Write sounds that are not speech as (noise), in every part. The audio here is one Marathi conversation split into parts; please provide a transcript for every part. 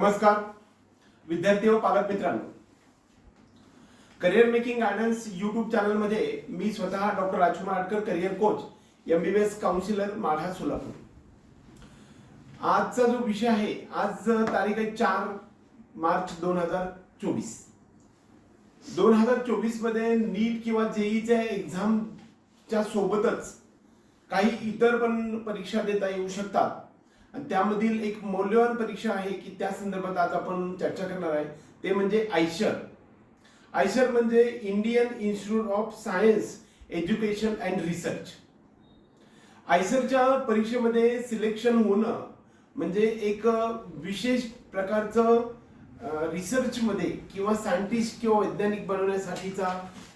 नमस्कार. विद्यार्थी व पालक मित्रांनो करिअर मेकिंग गायडन्स युट्यूब चॅनलमध्ये मी स्वतः doctor Rajkumar Adkar career coach M B B S counsellor Madha Solapur. आजचा जो विषय आहे आज तारीख आहे चार मार्च दोन हजार चोवीस. दोन हजार चोवीसमध्ये नीट किंवा जेईच्या एक्झामच्या सोबतच काही इतर पण परीक्षा देता येऊ शकतात. आणि त्यामधील एक मौल्यवान परीक्षा आहे की त्या संदर्भात आज आपण चर्चा करणार आहे. ते म्हणजे आयशर. आयशर म्हणजे Indian Institute of Science Education and Research. आयसरच्या परीक्षेमध्ये सिलेक्शन होणं म्हणजे एक विशेष प्रकारचं रिसर्चमध्ये किंवा सायंटिस्ट किंवा वैज्ञानिक बनवण्यासाठीचा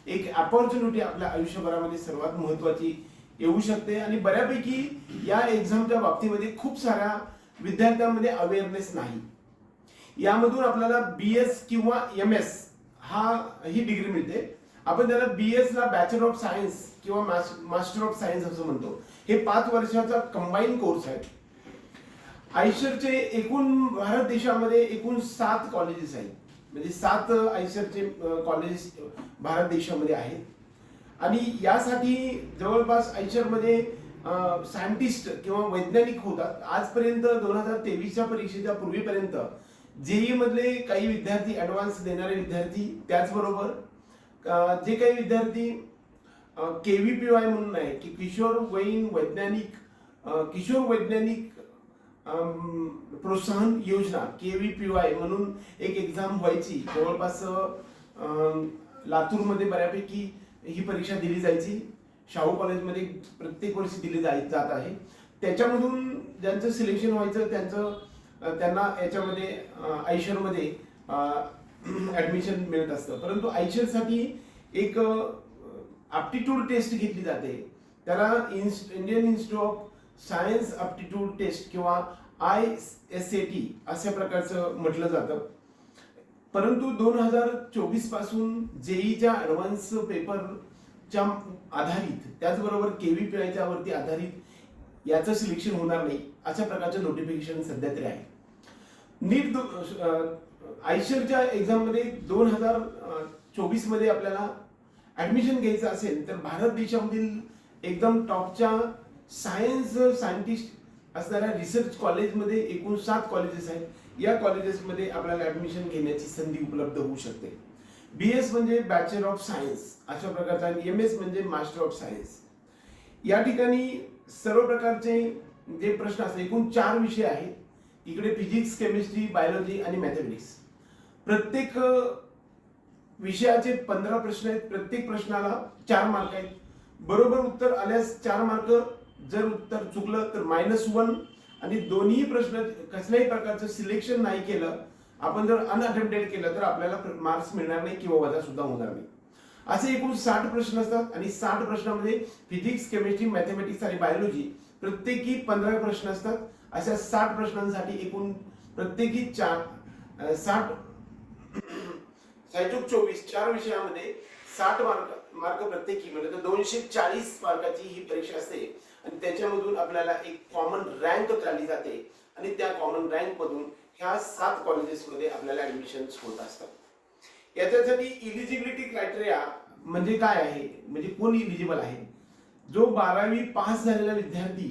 एक अपॉर्च्युनिटी आपल्या आयुष्यभरामध्ये सर्वात महत्वाची येऊ शकते आणि बऱ्यापैकी या एक्झामच्या बाबतीमध्ये खूप साऱ्या विद्यार्थ्यांमध्ये अवेअरनेस नाही. यामधून आपल्याला बी एस किंवा एम एस हा ही डिग्री मिळते. आपण त्याला बी एस ला बॅचलर ऑफ सायन्स किंवा मास्टर ऑफ सायन्स असं म्हणतो. हे पाच वर्षाचा कंबाईन कोर्स आहे आयशरचे एकूण भारत देशामध्ये एकूण सात कॉलेजेस आहेत. म्हणजे सात आयशरचे कॉलेजेस भारत देशामध्ये आहेत. आणि यासाठी जवळपास आयशरमध्ये सायंटिस्ट किंवा वैज्ञानिक होतात. आजपर्यंत दोन हजार तेवीसच्या परीक्षेच्या पूर्वीपर्यंत जेई मधले काही विद्यार्थी ऍडव्हान्स देणारे विद्यार्थी त्याचबरोबर जे काही विद्यार्थी के व्ही पी वाय म्हणून आहे की किशोर वयीन वैज्ञानिक किशोर वैज्ञानिक प्रोत्साहन योजना के व्ही पी वाय म्हणून एक एक्झाम व्हायची. जवळपास लातूरमध्ये बऱ्यापैकी ही परीक्षा दिली जायची. शाहू कॉलेजमध्ये प्रत्येक वर्षी दिली जाय जात आहे. त्याच्यामधून ज्यांचं सिलेक्शन व्हायचं त्यांचं त्यांना याच्यामध्ये आयशरमध्ये ॲडमिशन (clears throat) मिळत असतं. परंतु आयशरसाठी एक ॲप्टिट्यूड टेस्ट घेतली जाते. त्याला इन्स- Indian Institute of Science Aptitude Test किंवा आय एस ए टी अशा प्रकारचं म्हटलं जातं. परंतु दोन हजार चोवीसपासून जेईच्या ऍडव्हान्स पेपरच्या आधारित त्याचबरोबर केव्ही पी वरती आधारित याचं सिलेक्शन होणार नाही अशा प्रकारचं नोटिफिकेशन सध्या तरी आहे नीट आयशरच्या एक्झाममध्ये दोन हजार चोवीसमध्ये आपल्याला ॲडमिशन घ्यायचं असेल तर भारत देशामधील एकदम टॉपच्या सायन्स सायंटिस्ट असणाऱ्या रिसर्च कॉलेजमध्ये एकूण सात कॉलेजेस आहेत. या कॉलेजेसमध्ये आपल्याला ऍडमिशन घेण्याची संधी उपलब्ध होऊ शकते. बी एस म्हणजे बॅचलर ऑफ सायन्स अशा प्रकारचा आणि एम एस म्हणजे मास्टर ऑफ सायन्स या ठिकाणी सर्व प्रकारचे जे प्रश्न असतात एकूण चार विषय आहेत. इकडे फिजिक्स केमिस्ट्री बायोलॉजी आणि मॅथमॅटिक्स प्रत्येक विषयाचे पंधरा प्रश्न आहेत. प्रत्येक प्रश्नाला चार मार्क आहेत. बरोबर उत्तर आल्यास चार मार्क जर उत्तर चुकलं तर मायनस वन आणि दोन्ही प्रश्न कसल्याही प्रकारचं सिलेक्शन नाही केलं आपण जर अनअटेम्प्टेड केलं तर आपल्याला मार्क्स मिळणार नाही किंवा वजा सुद्धा होणार नाही. असे एकूण साठ प्रश्न असतात आणि साठ प्रश्नामध्ये फिजिक्स केमिस्ट्री मॅथमॅटिक्स आणि बायोलॉजी प्रत्येकी पंधरा प्रश्न असतात. अशा साठ प्रश्नांसाठी एकूण प्रत्येकी चार साठ सायचूक चोवीस चार विषयामध्ये साठ मार्क मार्क प्रत्येकी म्हणजे तर दोनशे चाळीस मार्काची ही परीक्षा असते. आणि त्याच्यामधून आपल्याला एक कॉमन रँक काढली जाते. आणि त्या कॉमन रँक मधून ह्या सात कॉलेजेसमध्ये आपल्याला ऍडमिशन होत असतात. याच्यासाठी इलिजिबिलिटी क्रायटेरिया म्हणजे काय आहे? म्हणजे कोण इलिजिबल आहे? जो बारावी पास झालेला विद्यार्थी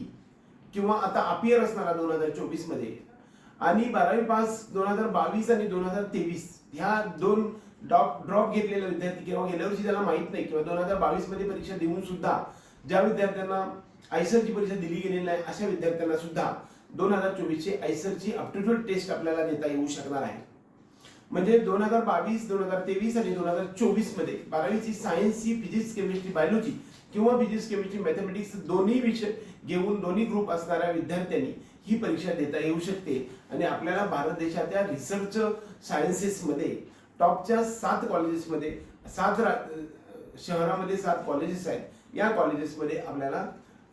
किंवा आता अपियर असणारा दोन हजार चोवीसमध्ये आणि बारावी पास दोन हजार बावीस आणि दोन हजार तेवीस ह्या दोन डॉप ड्रॉप घेतलेला विद्यार्थी किंवा गेल्या वर्षी त्याला माहीत नाही किंवा दोन हजार बावीसमध्ये परीक्षा देऊन सुद्धा ज्या विद्यार्थ्यांना आयसरची परीक्षा दिली गेलेली नाही अशा विद्यार्थ्यांना सुद्धा दोन हजार चोवीसची आयसरची अपटुडेट टेस्ट आपल्याला देता येऊ शकणार आहे. म्हणजे दोन हजार बावीस दोन हजार तेवीस आणि दोन हजार चोवीसमध्ये बारावीची सायन्सची फिजिक्स केमिस्ट्री बायोलॉजी किंवा फिजिक्स केमिस्ट्री मॅथमॅटिक्स दोन्ही विषय घेऊन दोन्ही ग्रुप असणाऱ्या विद्यार्थ्यांनी ही परीक्षा देता येऊ शकते. आणि आपल्याला भारत देशाच्या रिसर्च सायन्सेसमध्ये टॉपच्या सात कॉलेजेसमध्ये सात शहरामध्ये सात कॉलेजेस आहेत. या कॉलेजेसमध्ये आपल्याला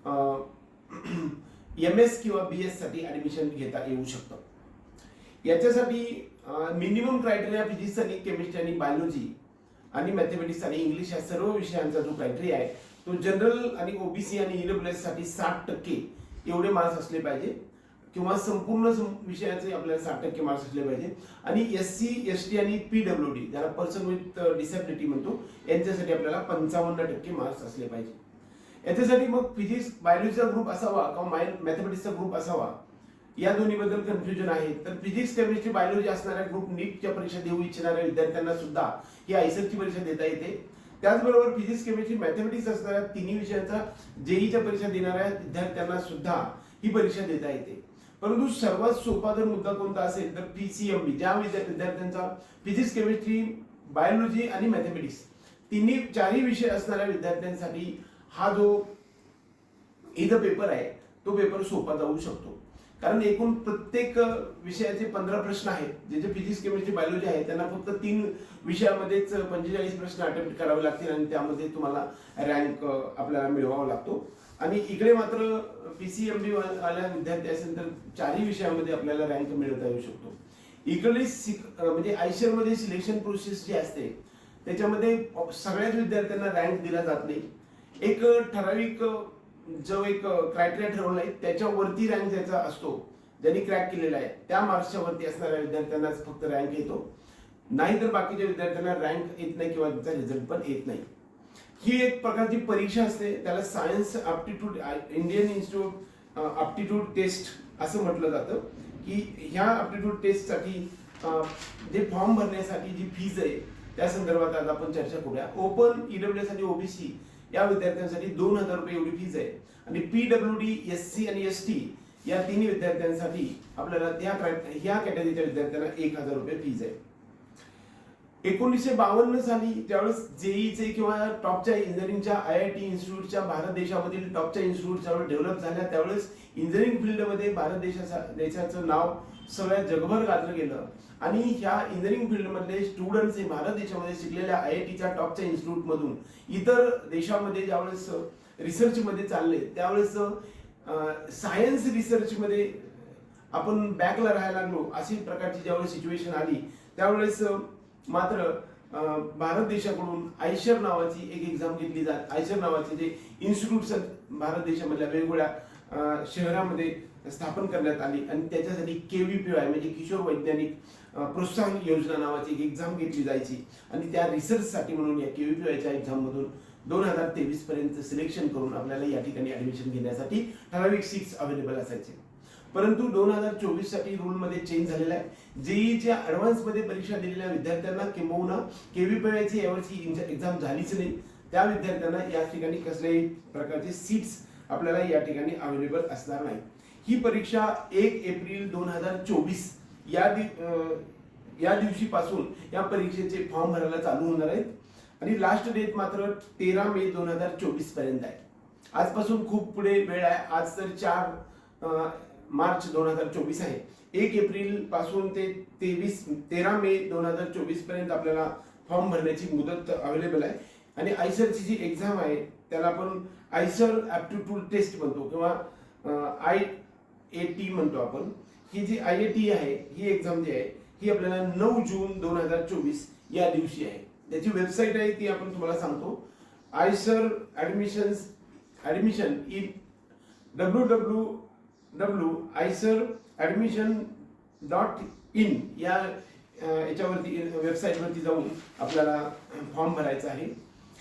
एम एस (clears throat) किंवा बी एससाठी ऍडमिशन घेता येऊ शकतं. याच्यासाठी मिनिमम क्रायटेरिया फिजिक्स आणि केमिस्ट्री आणि बायोलॉजी आणि मॅथमॅटिक्स आणि इंग्लिश या सर्व विषयांचा जो क्रायटेरिया आहे तो जनरल आणि ओबीसी आणि ईडब्ल्यूएससाठी साठ टक्के एवढे मार्क्स असले पाहिजे किंवा संपूर्ण विषयाचे आपल्याला साठ टक्के मार्क्स असले पाहिजे. आणि एस सी एस टी आणि पी डब्ल्यू डी ज्याला पर्सन विथ डिसेबिलिटी म्हणतो यांच्यासाठी आपल्याला पंचावन्न टक्के मार्क्स असले पाहिजे. याच्यासाठी मग फिजिक्स बायोलॉजीचा ग्रुप असावा किंवा मॅथमॅटिक्सचा ग्रुप असावा. या दोन्हीबद्दल कन्फ्युजन आहे. तर फिजिक्स केमिस्ट्री बायोलॉजी असणाऱ्या ग्रुप नीटच्या परीक्षा देऊ इच्छिणाऱ्या विद्यार्थ्यांना सुद्धा ही आयसरची परीक्षा देता येते. त्याचबरोबर फिजिक्स केमिस्ट्री मॅथमॅटिक्स असणाऱ्या तिन्ही विषयांचा जेईच्या परीक्षा देणाऱ्या विद्यार्थ्यांना सुद्धा ही परीक्षा देता येते. परंतु सर्वात सोपा जर मुद्दा कोणता असेल तर पीसीएमबी ज्या विद्यार्थ्यांचा फिजिक्स केमिस्ट्री बायोलॉजी आणि मॅथमॅटिक्स तिन्ही चारही विषय असणाऱ्या विद्यार्थ्यांसाठी हा जो इथं पेपर आहे तो पेपर सोपा जाऊ शकतो. कारण एकूण प्रत्येक विषयाचे पंधरा प्रश्न आहेत. जे जे फिजिक्स केमिस्ट्री बायोलॉजी आहे त्यांना फक्त तीन विषयामध्येच पंचेचाळीस प्रश्न अटेम्प्ट करावे लागतील आणि त्यामध्ये तुम्हाला रँक आपल्याला मिळवावा लागतो. आणि इकडे मात्र पी सी एम बी वाल्या विद्यार्थी असेल तर चारही विषयामध्ये आपल्याला रँक मिळवता येऊ शकतो. इकडे सिक- म्हणजे आयशरमध्ये सिलेक्शन प्रोसेस जी असते त्याच्यामध्ये सगळ्याच विद्यार्थ्यांना रँक दिला जात नाही. एक ठराविक जो एक क्रायटेरिया ठरवला आहे त्याच्यावरती रँक ज्याचा असतो ज्यांनी क्रॅक केलेला आहे त्या मार्क्सच्या वरती असणाऱ्या विद्यार्थ्यांनाच फक्त रँक येतो. नाहीतर बाकीच्या विद्यार्थ्यांना रँक येत नाही किंवा त्याचा रिझल्ट पण येत नाही. ही एक प्रकारची परीक्षा असते त्याला science aptitude Indian Institute aptitude test असं म्हटलं जातं की ह्या ॲप्टिट्यूड टेस्टसाठी जे फॉर्म भरण्यासाठी जी फीज आहे त्या संदर्भात आज आपण चर्चा करूया. ओपन ईडब्ल्यू साठी ओबीसी या विद्यार्थ्यांसाठी दोन हजार रुपये एवढी फीज आहे. आणि P W D S C आणि एस टी या तिन्ही विद्यार्थ्यांसाठी आपल्याला त्या ह्या कॅटेगरीच्या विद्यार्थ्यांना एक हजार रुपये फीज आहे. एकोणीसशे बावन्न साली त्यावेळेस जेईचे e किंवा टॉपच्या इंजिनिअरिंगच्या आय आय टी इन्स्टिट्यूटच्या भारत देशामधील टॉपच्या इन्स्टिट्यूट ज्यावेळेस डेव्हलप झाल्या त्यावेळेस इंजिनिअरिंग फील्डमध्ये भारत देशाचा देशाचं नाव सगळ्या जगभर गाजलं गेलं. आणि ह्या इंजिनिअरिंग फील्डमधले स्टुडंट्स हे भारत देशामध्ये शिकलेल्या आय आय टीच्या टॉपच्या इन्स्टिट्यूटमधून इतर देशामध्ये ज्यावेळेस रिसर्चमध्ये चालले त्यावेळेस सायन्स रिसर्चमध्ये आपण बॅकला राहायला लागलो अशी प्रकारची ज्यावेळेस सिच्युएशन आली त्यावेळेस मात्र भारत देशाकडून आयशर नावाची एक एक्झाम घेतली जात. आयशर नावाचे जे इन्स्टिट्यूट्स भारत देशामधल्या वेगवेगळ्या शहरामध्ये स्थापन करण्यात आली. आणि त्याच्यासाठी केव्हीपीआय म्हणजे किशोर वैज्ञानिक प्रोत्साहन योजना नावाची एक एक्झाम घेतली जायची. आणि त्या रिसर्चसाठी म्हणून या केव्हीपीआयच्या एक्झाममधून दोन हजार तेवीस पर्यंत सिलेक्शन करून आपल्याला या ठिकाणी ऍडमिशन घेण्यासाठी ठराविक सीट्स अवेलेबल असायचे. परंतु दोन हजार चोवीससाठी रूल मध्ये चेंज झालेला आहे. जेईच्या ऍडव्हान्समध्ये परीक्षा दिलेल्या विद्यार्थ्यांना किंबहुना केव्हीपीआयची यावर्षी एक्झाम झालीच नाही. त्या विद्यार्थ्यांना या ठिकाणी कसल्याही प्रकारचे सीट्स आपल्याला या ठिकाणी अवेलेबल असणार नाही. ही परीक्षा एक एप्रिल दोन हजार चोवीस या दि- या दिवशीपासून या परीक्षेचे फॉर्म भरायला चालू होणार आहेत. आणि लास्ट डेट मात्र तेरा मे दोन हजार चोवीसपर्यंत आहे. आजपासून खूप पुढे वेळ आहे. आज तर चार मार्च दोन हजार चोवीस आहे. एक एप्रिलपासून ते तेवीस तेरा मे दोन हजार चोवीसपर्यंत आपल्याला फॉर्म भरण्याची मुदत अवेलेबल आहे. आणि आयसरची जी एक्झाम आहे त्याला आपण आयसर ॲप्टिट्यूड टेस्ट म्हणतो किंवा आय ए टी म्हणतो आपण. ही जी आय ए टी आहे ही एक्झाम जी आहे ही आपल्याला नऊ जून दोन हजार चोवीस या दिवशी आहे. त्याची वेबसाईट आहे ती आपण तुम्हाला सांगतो. IISER admissions admission in W W W IISER admission dot in या याच्यावरती वेबसाईटवरती जाऊन आपल्याला फॉर्म भरायचा आहे.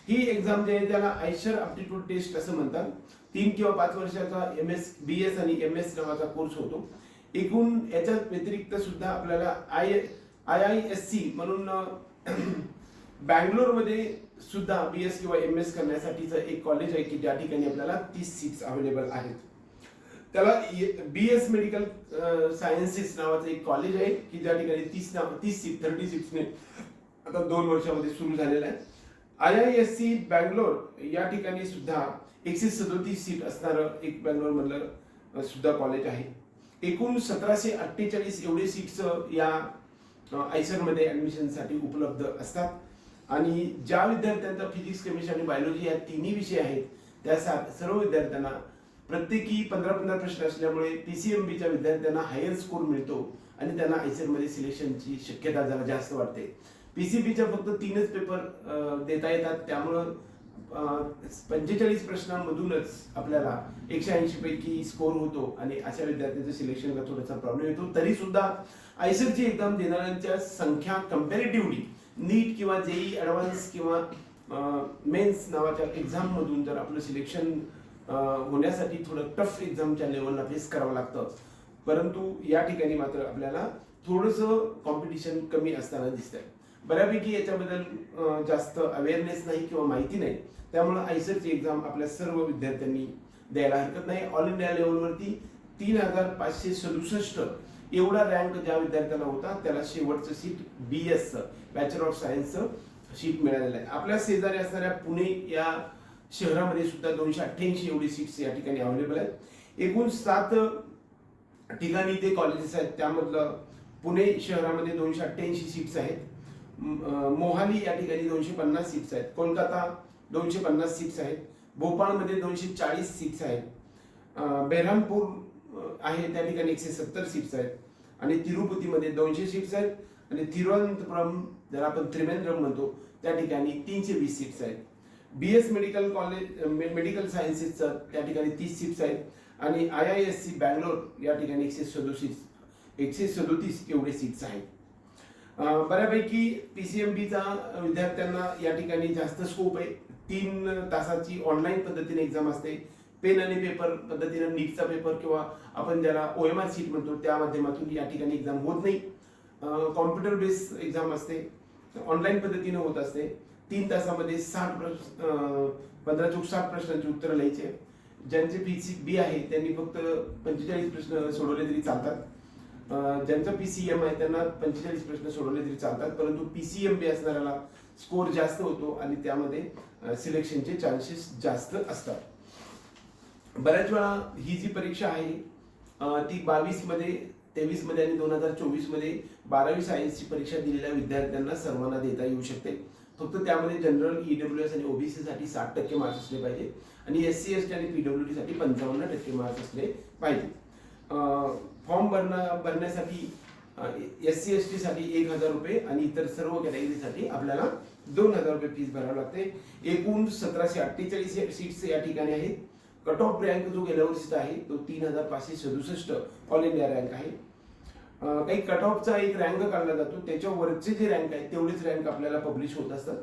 ही एक्झाम जी आहे त्याला आयशर अप्टिट्यूड टेस्ट असं म्हणतात. तीन किंवा पाच वर्षाचा एम एस बी एस आणि एम एस नावाचा कोर्स होतो. एकूण याच्या व्यतिरिक्त सुद्धा आपल्याला I I I S C म्हणून बँगलोरमध्ये सुद्धा बी एस किंवा एम एस करण्यासाठीचं एक कॉलेज आहे की ज्या ठिकाणी आपल्याला तीस सीट्स अवेलेबल आहेत. त्याला बी एस मेडिकल सायन्सेस नावाचं एक कॉलेज आहे की ज्या ठिकाणी तीस नाव तीस सीट थर्टी सीट्सने आता दोन वर्षामध्ये सुरू झालेला आहे. I I S C Bangalore या ठिकाणी सुद्धा एकशे सदोतीस सीट असणारं एक बँगलोर मधलं सुद्धा कॉलेज आहे. एकूण सतराशे अठ्ठेचाळीस एवढे सीट्स या आयसरमध्ये ॲडमिशनसाठी उपलब्ध असतात. आणि ज्या विद्यार्थ्यांचा फिजिक्स केमिस्ट्री आणि बायोलॉजी या तिन्ही विषय आहेत त्या सा- सर्व विद्यार्थ्यांना प्रत्येकी पंधरा पंधरा प्रश्न असल्यामुळे पीसीएमबीच्या विद्यार्थ्यांना हायर स्कोर मिळतो आणि त्यांना आयसरमध्ये सिलेक्शनची शक्यता जरा जास्त वाटते पी सी बीच्या फक्त तीनच पेपर देता येतात. त्यामुळं पंचेचाळीस प्रश्नांमधूनच आपल्याला एकशे ऐंशी पैकी स्कोर होतो आणि अशा विद्यार्थ्यांचं सिलेक्शनला थोडासा प्रॉब्लेम येतो. तरी सुद्धा आयसरची एक्झाम देणाऱ्यांच्या संख्या कम्पॅरेटिव्हली नीट किंवा जेई ॲडव्हान्स किंवा मेन्स नावाच्या एक्झाममधून जर आपलं सिलेक्शन होण्यासाठी थोडं टफ एक्झामच्या लेवलला फेस करावं लागतं. परंतु या ठिकाणी मात्र आपल्याला थोडंसं कॉम्पिटिशन कमी असताना दिसतंय. बऱ्यापैकी याच्याबद्दल जास्त अवेअरनेस नाही किंवा माहिती नाही. त्यामुळे आयसरची एक्झाम आपल्या सर्व विद्यार्थ्यांनी द्यायला हरकत नाही. ऑल इंडिया लेवलवरती तीन हजार पाचशे सदुसष्ट एवढा रँक ज्या विद्यार्थ्याला होता त्याला शेवटचं सीट बी एसचं बॅचलर ऑफ सायन्सचं सीट मिळालेलं आहे. आपल्या शेजारी असणाऱ्या पुणे या शहरामध्ये सुद्धा दोनशे अठ्ठ्याऐंशी एवढी सीट्स या ठिकाणी अवेलेबल आहेत. एकूण सात ठिकाणी ते कॉलेजेस आहेत. त्यामधलं पुणे शहरामध्ये दोनशे अठ्ठ्याऐंशी सीट्स आहेत. मोहाली या ठिकाणी दोनशे पन्नास सीट्स आहेत. कोलकाता दोनशे पन्नास सीट्स आहेत. भोपाळमध्ये दोनशे चाळीस सीट्स आहेत. अं, बेरहामपूर आहे त्या ठिकाणी एकशे सत्तर सीट्स आहेत. आणि तिरुपतीमध्ये दोनशे सीट्स आहेत. आणि तिरुवनंतपुरम ज्याला आपण त्रिवेंद्रम म्हणतो त्या ठिकाणी तीनशे वीस सीट्स आहेत. B S medical college medical सायन्सेसचं त्या ठिकाणी तीस सीट्स आहेत. आणि I I S C Bangalore या ठिकाणी एकशे सदोतीस एकशे सदोतीस एवढे सीट्स आहेत. बऱ्यापैकी पी सी एम बीचा विद्यार्थ्यांना या ठिकाणी जास्त स्कोप आहे. तीन तासाची ऑनलाईन पद्धतीने एक्झाम असते. पेन आणि पेपर पद्धतीनं नीटचा पेपर किंवा आपण ज्याला ओ एम आर सीट म्हणतो त्या माध्यमातून या ठिकाणी एक्झाम होत नाही. कॉम्प्युटर बेस एक्झाम असते. ऑनलाईन पद्धतीनं होत असते. तीन तासामध्ये साठ प्रश्न पंधरा चौक साठ प्रश्नांची उत्तरं लिहायची. ज्यांचे पी सी बी आहे त्यांनी फक्त पंचेचाळीस प्रश्न सोडवले तरी चालतात. ज्यांचं पी आहे त्यांना पंचेचाळीस प्रश्न सोडवले तरी चालतात. परंतु पीसीएम बी असणाऱ्याला स्कोर जास्त होतो आणि त्यामध्ये सिलेक्शनचे चान्सेस जास्त असतात. बऱ्याच वेळा ही जी परीक्षा आहे ती बावीसमध्ये तेवीसमध्ये आणि दोन हजार चोवीसमध्ये बारावी सायन्सची परीक्षा दिलेल्या विद्यार्थ्यांना सर्वांना देता येऊ शकते. फक्त त्यामध्ये जनरल ईडब्ल्यू एस आणि ओबीसी साठी साठ टक्के मार्क्स असले पाहिजे आणि एस सी एस टी आणि पीडब्ल्यू डी साठी पंचावन्न टक्के मार्क्स असले पाहिजे. फॉर्म भरणं भरण्यासाठी एस सी एस टीसाठी एक हजार रुपये आणि इतर सर्व कॅटेगरीसाठी आपल्याला दोन हजार रुपये फीस भरावी लागते. एकूण सतराशे अठ्ठेचाळीस सीट्स या ठिकाणी आहेत. कट ऑफ रँक जो गेल्या वर्षीचा आहे तो तीन हजार पाचशे सदुसष्ट ऑल इंडिया रँक आहे. काही कट ऑफचा एक रँक काढला जातो. त्याच्या वरचे जे रँक आहेत तेवढेच रँक आपल्याला पब्लिश होत असतात.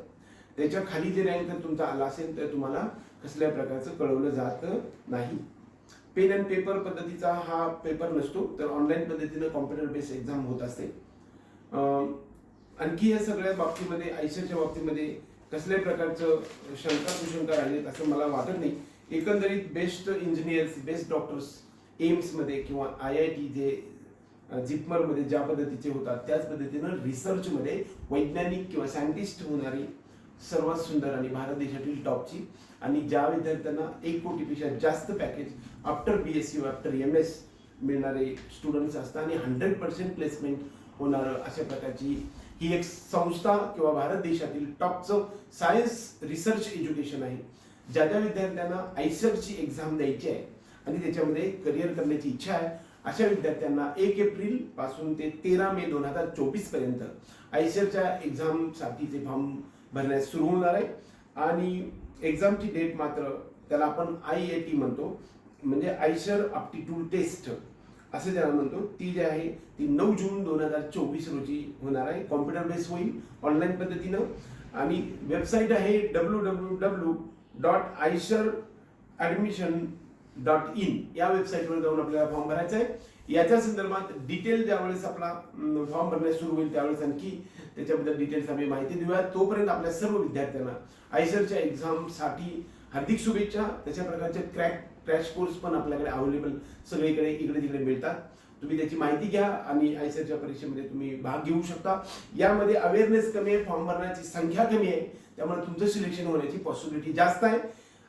त्याच्याखाली जे रँक जर तुमचा आला असेल तर तुम्हाला कसल्या प्रकारचं कळवलं जात नाही. पेन अँड पेपर पद्धतीचा हा पेपर नसतो तर ऑनलाईन पद्धतीनं कॉम्प्युटर बेस एक्झाम होत असते. आणखी या सगळ्या बाबतीमध्ये आयुष्याच्या बाबतीमध्ये कसल्याही प्रकारचं शंका कुशंका राहिलेत असं मला वाटत नाही. एकंदरीत बेस्ट इंजिनियर्स बेस्ट डॉक्टर्स एम्समध्ये किंवा आय आय टी जे जिपमरमध्ये ज्या पद्धतीचे होतात त्याच पद्धतीनं रिसर्चमध्ये वैज्ञानिक किंवा सायंटिस्ट होणारी सर्वात सुंदर आणि भारत देशातील टॉपची आणि ज्या विद्यार्थ्यांना एक कोटीपेक्षा जास्त package after B S C after M S मिळणारे स्टुडंट्स असतात आणि हंड्रेड पर्सेंट प्लेसमेंट होणारं अशा प्रकारची ही एक संस्था किंवा भारत देशातील टॉपचं सायन्स रिसर्च एज्युकेशन आहे. ज्या ज्या विद्यार्थ्यांना आयसरची एक्झाम द्यायची आहे आणि त्याच्यामध्ये करिअर करण्याची इच्छा आहे अशा विद्यार्थ्यांना एक एप्रिलपासून ते तेरा मे दोन हजार चोवीसपर्यंत आयसरच्या एक्झामसाठीचे फॉर्म भरण्यास सुरू होणार आहे. आणि एक्झामची डेट मात्र त्याला आपण आय ए टी म्हणतो. म्हणजे आयशर अप्टिट्यूड टेस्ट असं ज्याला म्हणतो. ती जी आहे ती नऊ जून दोन हजार चोवीस रोजी होणार आहे. कॉम्प्युटर बेस होईल ऑनलाईन पद्धतीनं. आणि वेबसाईट आहे W W W dot IISER admission dot in या वेबसाईटवर जाऊन आपल्याला फॉर्म भरायचा आहे. याच्या संदर्भात डिटेल ज्यावेळेस आपला फॉर्म भरण्यास सुरू होईल त्यावेळेस आणखी त्याच्याबद्दल डिटेल्स आम्ही माहिती देऊया तोपर्यंत आपल्या सर्व विद्यार्थ्यांना आयसरच्या एक्झामसाठी हार्दिक शुभेच्छा. तशा प्रकारचे क्रॅक क्रॅश कोर्स पण आपल्याकडे अवेलेबल सगळीकडे इकडे तिकडे मिळतात. तुम्ही त्याची माहिती घ्या आणि आयसरच्या परीक्षेमध्ये तुम्ही भाग घेऊ शकता. यामध्ये अवेअरनेस कमी आहे फॉर्म भरण्याची संख्या कमी आहे. त्यामुळे तुमचं सिलेक्शन होण्याची पॉसिबिलिटी जास्त आहे.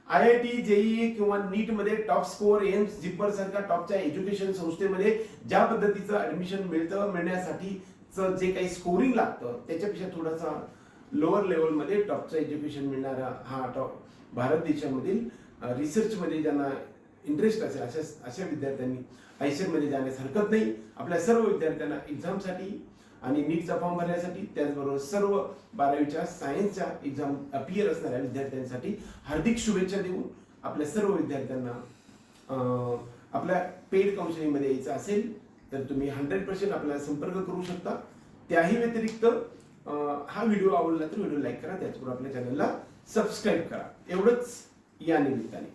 आय आय टी जेई किंवा नीटमध्ये टॉप स्कोअर एम्स जिप्पर सारख्या टॉपच्या एज्युकेशन संस्थेमध्ये ज्या पद्धतीचं ऍडमिशन मिळतं मिळण्यासाठी जे काही स्कोरिंग लागतं त्याच्यापेक्षा थोडासा लोअर लेवलमध्ये टॉपचं एज्युकेशन मिळणारा हा टॉप भारत देशामधील रिसर्चमध्ये ज्यांना इंटरेस्ट असेल अशा अशा विद्यार्थ्यांनी आयसीएमध्ये जाण्यास हरकत नाही. आपल्या सर्व विद्यार्थ्यांना एक्झामसाठी आणि नीटचा फॉर्म भरण्यासाठी त्याचबरोबर सर्व बारावीच्या सायन्सच्या एक्झाम अपियर असणाऱ्या विद्यार्थ्यांसाठी हार्दिक शुभेच्छा देऊन आपल्या सर्व विद्यार्थ्यांना आपल्या पेड काउन्सिलिंगमध्ये यायचं असेल तर तुम्ही हंड्रेड पर्सेंट आपल्याला संपर्क करू शकता. त्याही व्यतिरिक्त हा व्हिडिओ आवडला तर व्हिडिओ लाईक करा त्याचबरोबर आपल्या चॅनलला सबस्क्राईब करा. एवढंच या निमित्ताने.